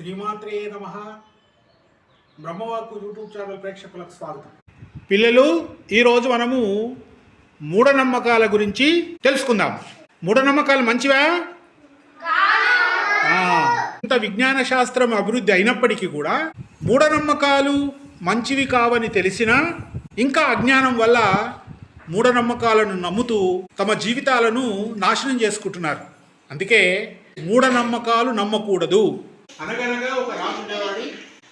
శ్రీమాత్రే నమ. బ్రహ్మవాకు YouTube channel ప్రేక్షకులకు స్వాగతం. పిల్లలు ఈరోజు మనము మూఢనమ్మకాల గురించి తెలుసుకుందాం. మూఢనమ్మకాలు మంచివా? ఆ, ఇంత విజ్ఞాన శాస్త్రం అభివృద్ధి అయినప్పటికీ కూడా మూఢనమ్మకాలు మంచివి కావని తెలిసినా ఇంకా అజ్ఞానం వల్ల మూఢనమ్మకాలను నమ్ముతూ తమ జీవితాలను నాశనం చేసుకుంటున్నారు. అందుకే మూఢనమ్మకాలు నమ్మకూడదు. అనగనగా ఒక రాజు ఉండేవాడు.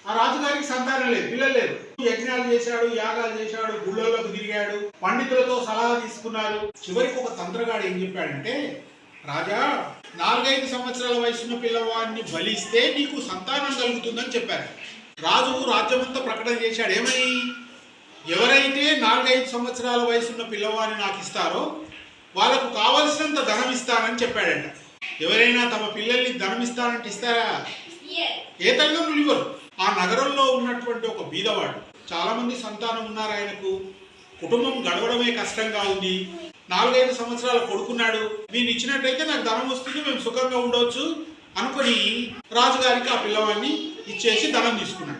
ఆ రాజుగారికి సంతానం లేదు పిల్లలు లేరు. యజ్ఞాలు చేశాడు యాగాలు చేశాడు గుళ్ళలోకి తిరిగాడు పండితులతో సలహా తీసుకున్నారు. చివరికి ఒక తంత్రగాడు ఏం చెప్పాడంటే రాజా నాలుగైదు సంవత్సరాల వయసున్న పిల్లవాడిని బలిస్తే నీకు సంతానం కలుగుతుందని చెప్పారు. రాజు రాజ్యమంతా ప్రకటన చేశాడు. ఏమని? ఎవరైతే నాలుగైదు సంవత్సరాల వయసున్న పిల్లవాడిని నాకు ఇస్తారో వాళ్ళకు కావలసినంత ధనం ఇస్తానని చెప్పాడంట. ఎవరైనా తమ పిల్లల్ని ధనం ఇస్తానంటే ఇస్తారా? ఏ తల్లిదండ్రులు ఇవ్వరు. ఆ నగరంలో ఉన్నటువంటి ఒక బీదవాడు. చాలామంది సంతానం ఉన్నారు ఆయనకు. కుటుంబం గడవడమే కష్టంగా ఉంది. నాలుగైదు సంవత్సరాలు కొడుకున్నాడు. మీరు ఇచ్చినట్టయితే నాకు ధనం వస్తుంది మేము సుఖంగా ఉండవచ్చు అనుకొని రాజుగారికి ఆ పిల్లవాడిని ఇచ్చేసి ధనం తీసుకున్నాడు.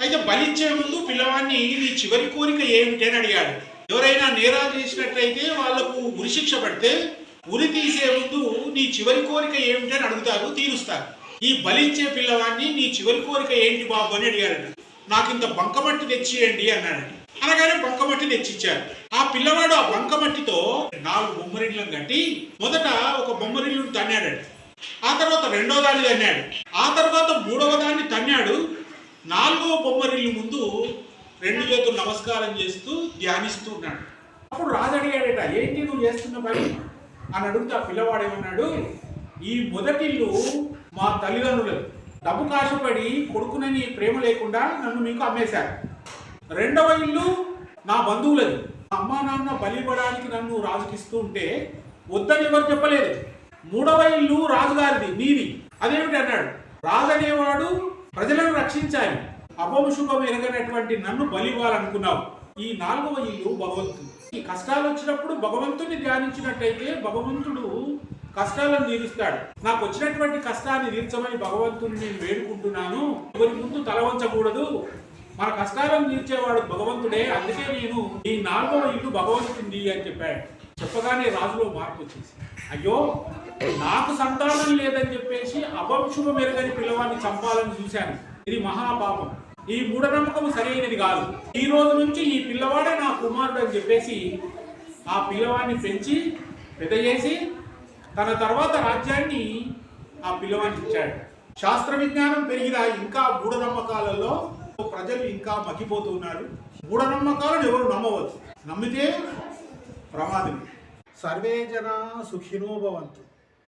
అయితే బలిచ్చే ముందు పిల్లవాడిని నీ చివరి కోరిక ఏమిటి అని అడిగాడు. ఎవరైనా నేరాలు చేసినట్లయితే వాళ్ళకు ఉరిశిక్ష పడితే ఉరి తీసే ముందు నీ చివరి కోరిక ఏమిటి అని అడుగుతారు తీరుస్తారు. ఈ బలిచ్చే పిల్లవాడిని నీ చివరి కోరిక ఏంటి బాబు అని అడిగాడు నాకు ఇంత బంకమట్టి తెచ్చియండి అన్నాడు అనగానే బంకమట్టి తెచ్చిచ్చారు. ఆ పిల్లవాడు ఆ బంకమట్టితో నాలుగు బొమ్మరిళ్ళను కట్టి మొదట ఒక బొమ్మరిల్లును తన్నాడట. ఆ తర్వాత రెండో దాన్ని తన్నాడు. ఆ తర్వాత మూడవ దాన్ని తన్నాడు. నాలుగవ బొమ్మరిల్లు ముందు రెండు చేతులు నమస్కారం చేస్తూ ధ్యానిస్తూ ఉన్నాడు. అప్పుడు రాజు అడిగాడట ఏంటి నువ్వు చేస్తున్న పని? అని అడిగితే ఆ పిల్లవాడు ఏమన్నాడు ఈ మొదటిల్లు మా తల్లిదండ్రులు. డబ్బు కాశపడి కొడుకునని ప్రేమ లేకుండా నన్ను మీకు అమ్మేశారు. రెండవ ఇల్లు నా బంధువులది. మా అమ్మా నాన్న బలిపడానికి నన్ను రాజుకిస్తూ ఉంటే వద్దని ఎవరు చెప్పలేదు. మూడవ ఇల్లు రాజుగారిది నీది అదేమిటి అన్నాడు. రాజు అనేవాడు ప్రజలను రక్షించాలి. అపముశుభం ఎరగనటువంటి నన్ను బలివ్వాలనుకున్నావు. ఈ నాలుగవ ఇల్లు భగవంతుడు ఈ కష్టాలు వచ్చినప్పుడు భగవంతుని ధ్యానించినట్టయితే భగవంతుడు కష్టాలను తీరుస్తాడు. నాకు వచ్చినటువంటి కష్టాన్ని తీర్చమని భగవంతుని నేను వేడుకుంటున్నాను. ఎవరి ముందు తల వంచకూడదు. మన కష్టాలను తీర్చేవాడు భగవంతుడే. అందుకే నేను ఈ నాలుగవ ఇల్లు భగవంతుడి అని చెప్పాడు. చెప్పగానే రాజులో మార్పు వచ్చేసి అయ్యో నాకు సంతానం లేదని చెప్పేసి అభంశుభం మెరుగని పిల్లవాడిని చంపాలని చూశాను. ఇది మహాపాపం. ఈ మూఢనమ్మకం సరైనది కాదు. ఈ రోజు నుంచి ఈ పిల్లవాడే నా కుమారుడు అని చెప్పేసి ఆ పిల్లవాడిని పెంచి పెద్ద చేసి తన తర్వాత రాజ్యాన్ని ఆ పిల్లవాడికి ఇచ్చాడు. శాస్త్ర విజ్ఞానం పెరిగిన ఇంకా మూఢనమ్మకాలలో ప్రజలు ఇంకా మగ్గిపోతున్నారు. మూఢనమ్మకాలను ఎవరు నమ్మవచ్చు నమ్మితే ప్రమాదం సర్వే జన సుఖినోభవంతు